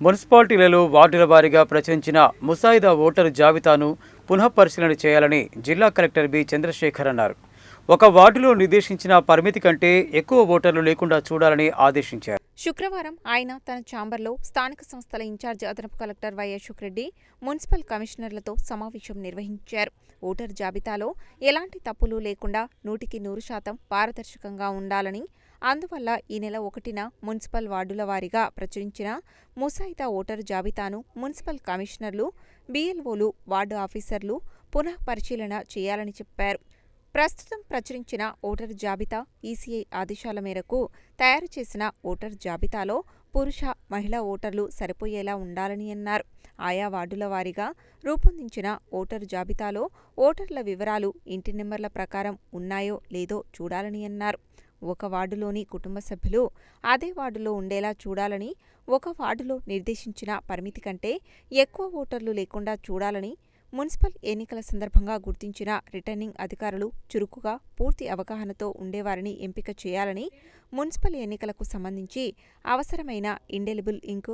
మున్సిపాలిటీలలో వార్డుల వారీగా ప్రచురించిన ముసాయిదా ఓటరు జాబితాను పునఃపరిశీలన చేయాలని జిల్లా కలెక్టర్ బి చంద్రశేఖర్ అన్నారు. ఒక వార్డులో నిర్దేశించిన పరిమితి కంటే ఎక్కువ ఓటర్లు లేకుండా చూడాలని ఆదేశించారు. శుక్రవారం ఆయన తన ఛాంబర్లో స్థానిక సంస్థల ఇన్ఛార్జ్ అదనపు collector Y Ashok Reddy municipal కమిషనర్లతో సమావేశం నిర్వహించారు. ఓటర్ జాబితాలో ఎలాంటి తప్పులు లేకుండా నూటికి నూరు శాతం పారదర్శకంగా ఉండాలని అందువల్ల ఈ నెల ఒకటిన మున్సిపల్ వార్డుల వారీగా ప్రచురించిన ముసాయిదా ఓటర్ జాబితాను మున్సిపల్ కమిషనర్లు బీఎల్ఓలు వార్డు ఆఫీసర్లు పునః పరిశీలన చేయాలని చెప్పారు. ప్రస్తుతం ప్రచురించిన ఓటర్ జాబితా ఈసీఐ ఆదేశాల మేరకు తయారు చేసిన ఓటర్ జాబితాలో పురుష మహిళ ఓటర్లు సరిపోయేలా ఉండాలని అన్నారు. ఆయా వార్డుల వారీగా రూపొందించిన ఓటర్ జాబితాలో ఓటర్ల వివరాలు ఇంటి నెంబర్ల ప్రకారం ఉన్నాయో లేదో చూడాలని అన్నారు. ఒక వార్డులోని కుటుంబ సభ్యులు అదే వార్డులో ఉండేలా చూడాలని ఒక వార్డులో నిర్దేశించిన పరిమితి కంటే ఎక్కువ ఓటర్లు లేకుండా చూడాలని మున్సిపల్ ఎన్నికల సందర్భంగా గుర్తించిన రిటర్నింగ్ అధికారులు చురుకుగా పూర్తి అవగాహనతో ఉండేవారిని ఎంపిక చేయాలని మున్సిపల్ ఎన్నికలకు సంబంధించి అవసరమైన ఇండెలిబుల్ ఇంక్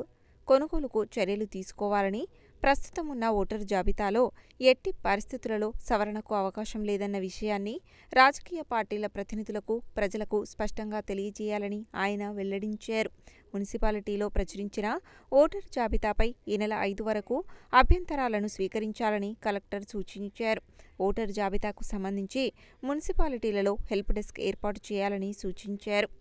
కొనుగోలుకు చర్యలు తీసుకోవాలని ప్రస్తుతం ఉన్న ఓటరు జాబితాలో ఎట్టి పరిస్థితులలో సవరణకు అవకాశం లేదన్న విషయాన్ని రాజకీయ పార్టీల ప్రతినిధులకు ప్రజలకు స్పష్టంగా తెలియజేయాలని ఆయన వెల్లడించారు. మున్సిపాలిటీలో ప్రచురించిన ఓటర్ జాబితాపై ఈ నెల ఐదు వరకు అభ్యంతరాలను స్వీకరించాలని కలెక్టర్ సూచించారు. ఓటర్ జాబితాకు సంబంధించి మున్సిపాలిటీలలో హెల్ప్ డెస్క్ ఏర్పాటు చేయాలని సూచించారు.